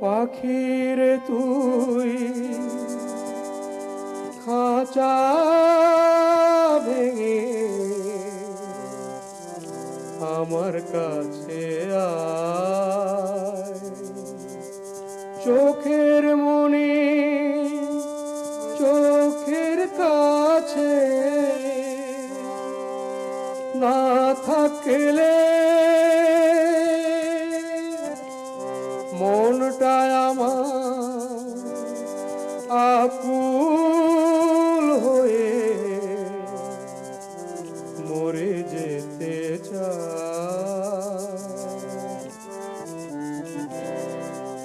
পাখিরে তুই খাঁচা ভেঙে আমার কাছে চোখের মনি চোখের কাছে না থাকলে আকুল হয়ে মরে যেতে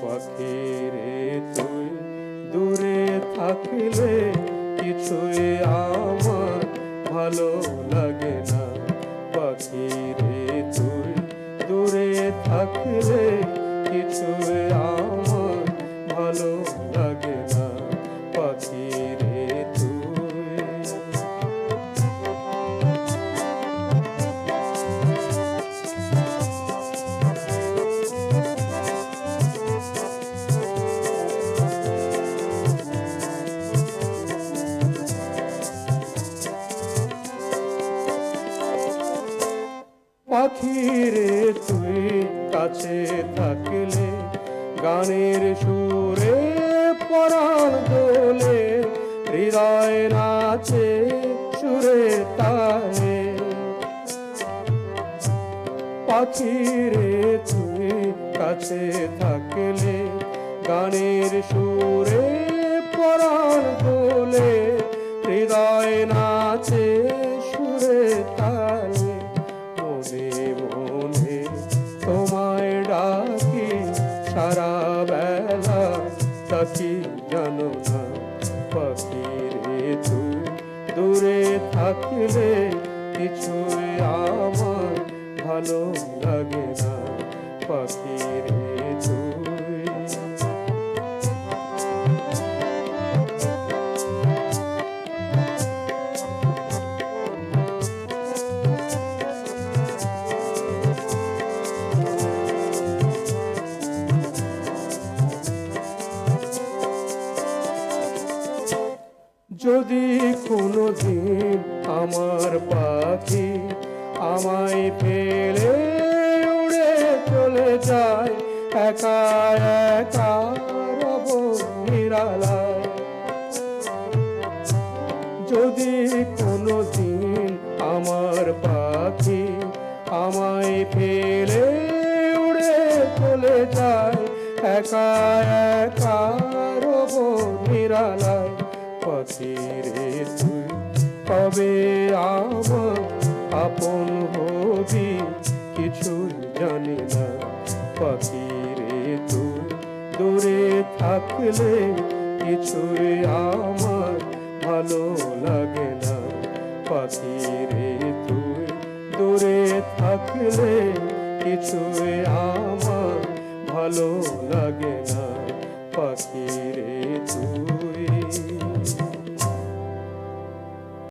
পাখিরে তুই দূরে থাকলে কিছুই আমার ভালো লাগে না। পাখিরে তুই দূরে থাকলে কিছুই পাখিরে তুই কাছে থাকলে, গানের সুরে পরাণ দোলে হৃদয় নাচে সুরে তালে। পাখিরে তুই কাছে থাকলে, গানের সুরে তাকি জানো না পাখিরে তু দূরে থাকলে কিছুই আমার ভালো লাগে না। পাখিরে কোনো দিন আমার পাখি আমায় ফেলে উড়ে চলে যায়। একা একা রব নিরালায় যদি কোনো দিন আমার পাখি আমায় ফেলে উড়ে চলে যায়, একা একা রব নিরালায় পাখিরে তুই কবে আমার আপন হবি, কিছুই জানি না। পাখিরে তুই দূরে থাকলে কিছুই আমার ভালো লাগে না। পাখিরে তুই দূরে থাকলে কিছুই আমার ভালো লাগে পাখি